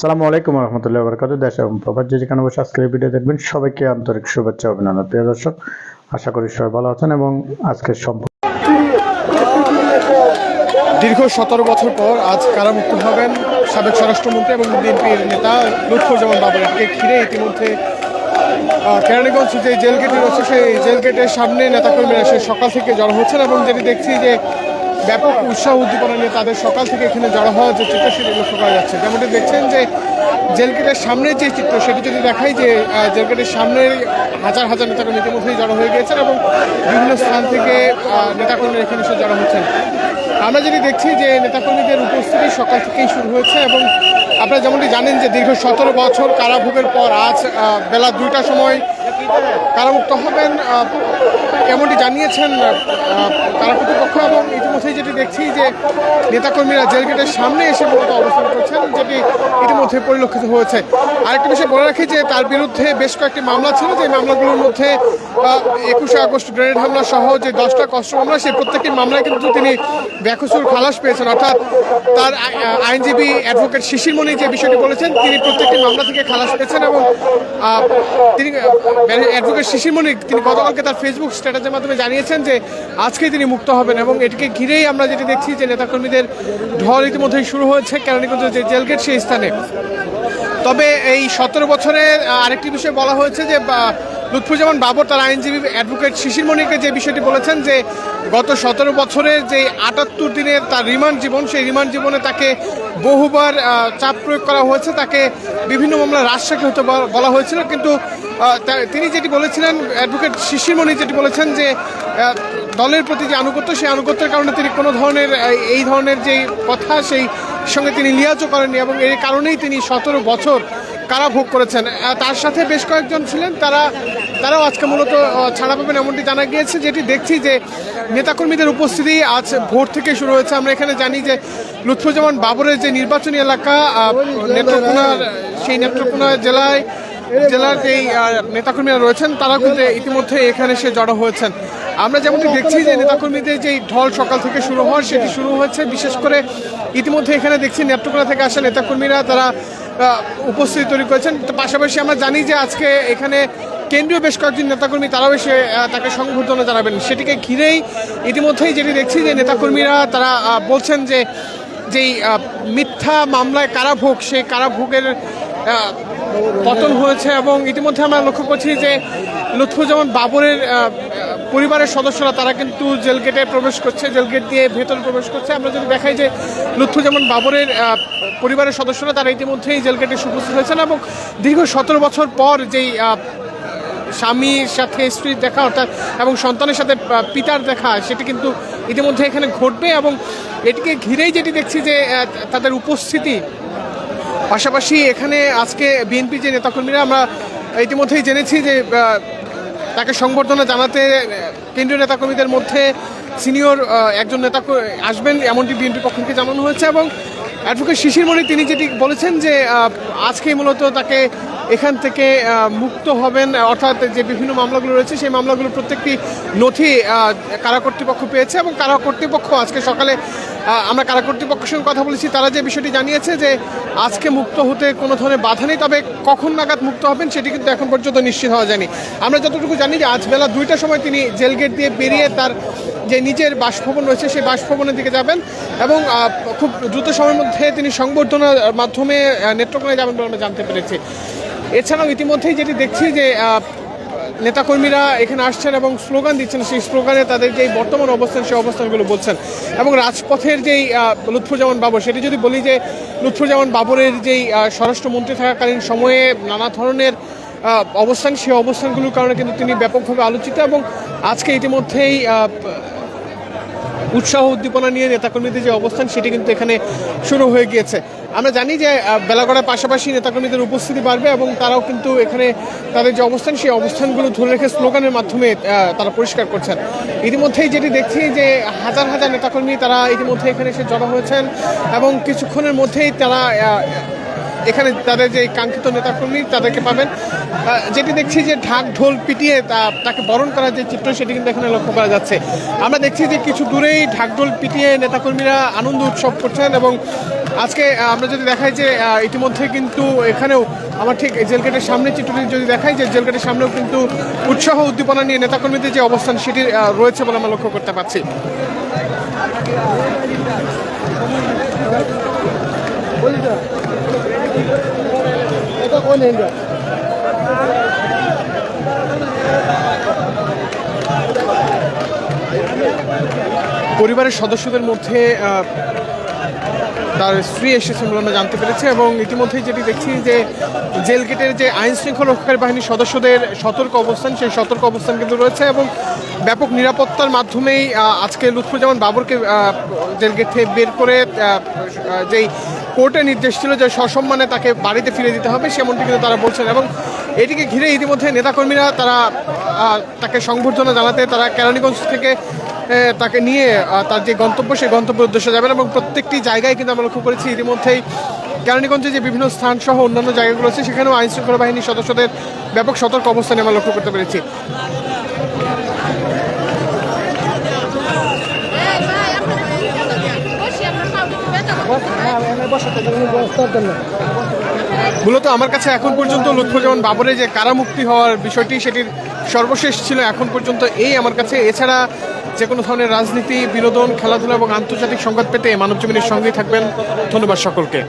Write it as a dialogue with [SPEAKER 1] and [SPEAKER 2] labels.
[SPEAKER 1] সালামু আলাইকুম রহমতুল্লাহ বরকাত দেশ এবং প্রভাত যে যেখানে বসে আজকের ভিডিও দেখবেন, সবাইকে আন্তরিক শুভেচ্ছা অভিনন্দন। প্রিয় দর্শক, আশা করি সবাই ভালো আছেন এবং আজকের সম্পর্ক
[SPEAKER 2] দীর্ঘ সতেরো বছর পর আজ কারামুক্ত হবেন সাবেক স্বরাষ্ট্রমন্ত্রী এবং বিএনপির নেতা লুৎফুজ্জামান বাবর একে ঘিরে ইতিমধ্যে কেরানীগঞ্জ যে জেল গেটে রয়েছে, সেই জেল গেটের সামনে নেতাকর্মীরা সে সকাল থেকে জড়ো হচ্ছেন এবং যেটি দেখছি যে ব্যাপক উৎসাহ উদ্দীপনা নিয়ে তাদের সকাল থেকে এখানে জড়ো হওয়ার যে চিত্র সেটি লক্ষ্য করা যাচ্ছে। যেমনটি দেখছেন যে জেল গেটের সামনের যে চিত্র সেটি যদি দেখাই যে আহ, জেল গেটের সামনে হাজার হাজার নেতাকর্মী ইতিমধ্যেই জড়ো হয়ে গিয়েছেন এবং বিভিন্ন স্থান থেকে নেতাকর্মীরা এখানে এসে জড়ো হচ্ছেন। আমরা যদি দেখছি যে নেতাকর্মীদের উপস্থিতি সকাল থেকেই শুরু হয়েছে এবং আপনারা যেমনটি জানেন যে দীর্ঘ সতেরো বছর কারাভোগের পর আজ বেলা দুইটার সময় কারামুক্ত হবেন এমনটি জানিয়েছেন কারা কর্তৃপক্ষ এবং ইতিমধ্যেই যেটি দেখছি যে নেতাকর্মীরা জেল গেটের সামনে এসে মূলত অবস্থান করছেন, যেটি ইতিমধ্যে পরিলক্ষিত হয়েছে। আরেকটি বিষয় বলে রাখি যে তার বিরুদ্ধে বেশ কয়েকটি মামলা ছিল, যে মামলাগুলোর মধ্যে একুশে আগস্ট গ্রেনেড হামলা সহ যে দশটা কষ্ট মামলা, সেই প্রত্যেকটি মামলায় কিন্তু তিনি বেকসুর খালাস পেয়েছেন। অর্থাৎ তার আইনজীবী অ্যাডভোকেট শিশিরমণি যে বিষয়টি বলেছেন, তিনি প্রত্যেকটি মামলা থেকে খালাস পেয়েছেন এবং তিনি অ্যাডভোকেট শিশিরমণি, তিনি গতকালকে তার ফেসবুক স্ট্যাটাসের মাধ্যমে জানিয়েছেন যে আজকেই তিনি মুক্ত হবেন এবং এটিকে ঘিরেই আমরা যেটি দেখছি যে নেতাকর্মীদের ঢল ইতিমধ্যেই শুরু হয়েছে কেরানীগঞ্জ যে জেলগেট সেই স্থানে। তবে এই সতেরো বছরে আরেকটি বিষয় বলা হয়েছে যে লুৎফুজ্জামান বাবর তার আইনজীবী অ্যাডভোকেট শিশির মণিকে যে বিষয়টি বলেছেন যে, গত সতেরো বছরের যে আটাত্তর দিনের তার রিমান্ড জীবন, সেই রিমান্ড জীবনে তাকে বহুবার চাপ প্রয়োগ করা হয়েছে। তাকে বিভিন্ন মামলা রাজশাখী হতে বলা- হয়েছিল। কিন্তু তিনি যেটি বলেছিলেন, অ্যাডভোকেট শিশিরমণি যেটি বলেছেন যে দলের প্রতি যে আনুগত্য, সেই আনুগত্যের কারণে তিনি কোনো ধরনের এই ধরনের যে কথা, সেই সঙ্গে তিনি লিয়াজও করেননি এবং এই কারণেই তিনি সতেরো বছর কারা ভোগ করেছেন তার সাথে বেশ কয়েকজন ছিলেন, তারা, তারাও আজকে মূলত ছাড়া পাবেন এমনটি জানা গিয়েছে, যেটি দেখছি যে নেতাকর্মীদের উপস্থিতি আজ ভোর থেকে শুরু হয়েছে। আমরা এখানে জানি যে লুৎফুজ্জামান বাবরের যে নির্বাচনী এলাকা নেত্রকোনার, সেই নেত্রকোনা জেলায়, জেলার যেই নেতাকর্মীরা রয়েছেন তারা কিন্তু ইতিমধ্যে এখানে সে জড়ো হয়েছেন। আমরা যেমনটি দেখছি যে নেতাকর্মীদের যেই ঢল সকাল থেকে শুরু হওয়ার সেটি শুরু হয়েছে। বিশেষ করে ইতিমধ্যে এখানে দেখছি নেত্রকোনা থেকে আসা নেতাকর্মীরা, তারা উপস্থিতি তৈরি করেছেন। পাশাপাশি আমরা জানি যে আজকে এখানে কেন্দ্রীয় বেশ কয়েকজন নেতাকর্মী, তারাও এসে তাকে সংবর্ধনা জানাবেন। সেটিকে ঘিরেই ইতিমধ্যেই যেটি দেখছি যে নেতাকর্মীরা, তারা বলছেন যে, যেই মিথ্যা মামলায় কারাভোগ সেই কারাভোগের পতন হয়েছে এবং ইতিমধ্যে আমরা লক্ষ্য করছি যে লুৎফুজ্জামান বাবরের পরিবারের সদস্যরা, তারা কিন্তু জেল গেটে প্রবেশ করছে, জেল গেট দিয়ে ভেতরে প্রবেশ করছে। আমরা যদি দেখাই যে লুৎফুজ্জামান বাবরের পরিবারের সদস্যরা, তারা ইতিমধ্যেই জেল গেটে উপস্থিত হয়েছেন এবং দীর্ঘ সতেরো বছর পর যেই স্বামীর সাথে স্ত্রীর দেখা অর্থাৎ এবং সন্তানের সাথে পিতার দেখা, সেটি কিন্তু ইতিমধ্যে এখানে ঘটবে এবং এটিকে ঘিরেই যেটি দেখছি যে তাদের উপস্থিতি। পাশাপাশি এখানে আজকে বিএনপি যে নেতাকর্মীরা, আমরা ইতিমধ্যেই জেনেছি যে তাকে সংবর্ধনা জানাতে কেন্দ্রীয় নেতাকর্মীদের মধ্যে সিনিয়র একজন নেতা আসবেন এমনটি বিএনপি পক্ষ থেকে জানানো হয়েছে এবং অ্যাডভোকেট শিশির মনি তিনি যেটি বলেছেন যে আজকে মূলত তাকে এখান থেকে মুক্ত হবেন, অর্থাৎ যে বিভিন্ন মামলাগুলো রয়েছে, সেই মামলাগুলোর প্রত্যেকটি নথি কারা কর্তৃপক্ষ পেয়েছে এবং কারা কর্তৃপক্ষ, আজকে সকালে আমরা কারা কর্তৃপক্ষের সঙ্গে কথা বলেছি, তারা যে বিষয়টি জানিয়েছে যে আজকে মুক্ত হতে কোনো ধরনের বাধা নেই, তবে কখন নাগাদ মুক্ত হবেন সেটি কিন্তু এখন পর্যন্ত নিশ্চিত হওয়া যায়নি। আমরা যতটুকু জানি যে আজ বেলা দুইটার সময় তিনি জেল গেট দিয়ে বেরিয়ে তার যে নিজের বাসভবন রয়েছে, সেই বাসভবনের দিকে যাবেন এবং খুব দ্রুত সময়ের মধ্যে তিনি সংবর্ধনার মাধ্যমে নেত্রকোনায় যাবেন বলে আমরা জানতে পেরেছি। এছাড়াও ইতিমধ্যেই যেটি দেখছি যে নেতাকর্মীরা এখানে আসছেন এবং স্লোগান দিচ্ছেন সেই স্লোগানে তাদের যেই বর্তমান অবস্থান সেই অবস্থানগুলো বলছেন। এবং রাজপথের যেই আহ, লুৎফুজ্জামান বাবর সেটি যদি বলি যে লুৎফুজ্জামান বাবরের যেই স্বরাষ্ট্রমন্ত্রী থাকাকালীন সময়ে নানা ধরনের অবস্থান সেই অবস্থানগুলোর কারণে কিন্তু তিনি ব্যাপকভাবে আলোচিত এবং আজকে ইতিমধ্যেই উৎসাহ উদ্দীপনা নিয়ে নেতাকর্মীদের যে অবস্থান সেটি কিন্তু এখানে শুরু হয়ে গিয়েছে। আমরা জানি যে বেলাগড়ার পাশাপাশি নেতাকর্মীদের উপস্থিতি বাড়বে এবং তারাও কিন্তু এখানে তাদের যে অবস্থান, সেই অবস্থানগুলো ধরে রেখে স্লোগানের মাধ্যমে তারা পরিষ্কার করছেন। ইতিমধ্যেই যেটি দেখছি যে, হাজার হাজার নেতাকর্মী তারা ইতিমধ্যে এখানে এসে জড়ো হয়েছেন এবং কিছুক্ষণের মধ্যেই তারা এখানে তাদের যে কাঙ্ক্ষিত নেতাকর্মী তাদেরকে পাবেন। যেটি দেখছি যে, ঢাক ঢোল পিটিয়ে তাকে বরণ করার যে চিত্র, সেটি কিন্তু এখানে লক্ষ্য করা যাচ্ছে। আমরা দেখছি যে, কিছু দূরেই ঢাক ঢোল পিটিয়ে নেতাকর্মীরা আনন্দ উৎসব করছেন এবং আজকে আমরা যদি দেখাই যে ইতিমধ্যে কিন্তু এখানেও আমার ঠিক জেল গেটের সামনে চিত্রটি যদি দেখাই যে জেল গেটের সামনেও কিন্তু উৎসাহ উদ্দীপনা নিয়ে নেতাকর্মীদের যে অবস্থান সেটি রয়েছে বলে আমরা লক্ষ্য করতে পারছি। পরিবারের সদস্যদের মধ্যে তার স্ত্রী এসেছেন বলে আমরা জানতে পেরেছি এবং ইতিমধ্যেই যেটি দেখছি যে জেল গেটের যে আইন শৃঙ্খলা রক্ষাকারী বাহিনীর সদস্যদের সতর্ক অবস্থান, সেই সতর্ক অবস্থান কিন্তু রয়েছে এবং ব্যাপক নিরাপত্তার মাধ্যমেই আজকে লুৎফুজ্জামান বাবরকে জেল গেট থেকে বের করে যেই কোর্টের নির্দেশ ছিল যে সসম্মানে তাকে বাড়িতে ফিরে দিতে হবে, সেমনটি কিন্তু তারা বলছেন এবং এটিকে ঘিরে ইতিমধ্যে নেতাকর্মীরা তারা তাকে সংবর্ধনা জানাতে তারা কেরানীগঞ্জ থেকে তাকে নিয়ে তার যে গন্তব্য সেই গন্তব্যের উদ্দেশ্যে যাবেন এবং প্রত্যেকটি জায়গায় কিন্তু আমরা লক্ষ্য করেছি ইতিমধ্যেই কেরানীগঞ্জে যে বিভিন্ন স্থান সহ অন্যান্য জায়গাগুলো আছে, সেখানেও আইন শৃঙ্খলা বাহিনীর সদস্যদের ব্যাপক সতর্ক অবস্থানে আমরা লক্ষ্য করতে পেরেছি। মূলত আমার কাছে এখন পর্যন্ত লক্ষ্য যেমন বাবরে যে কারামুক্তি হওয়ার বিষয়টি, সেটির সর্বশেষ ছিল এখন পর্যন্ত এই আমার কাছে। এছাড়া যে কোনো ধরনের রাজনীতি, বিনোদন, খেলাধুলা এবং আন্তর্জাতিক সংবাদ পেতে মানবজমিনের সঙ্গেই থাকবেন। ধন্যবাদ সকলকে।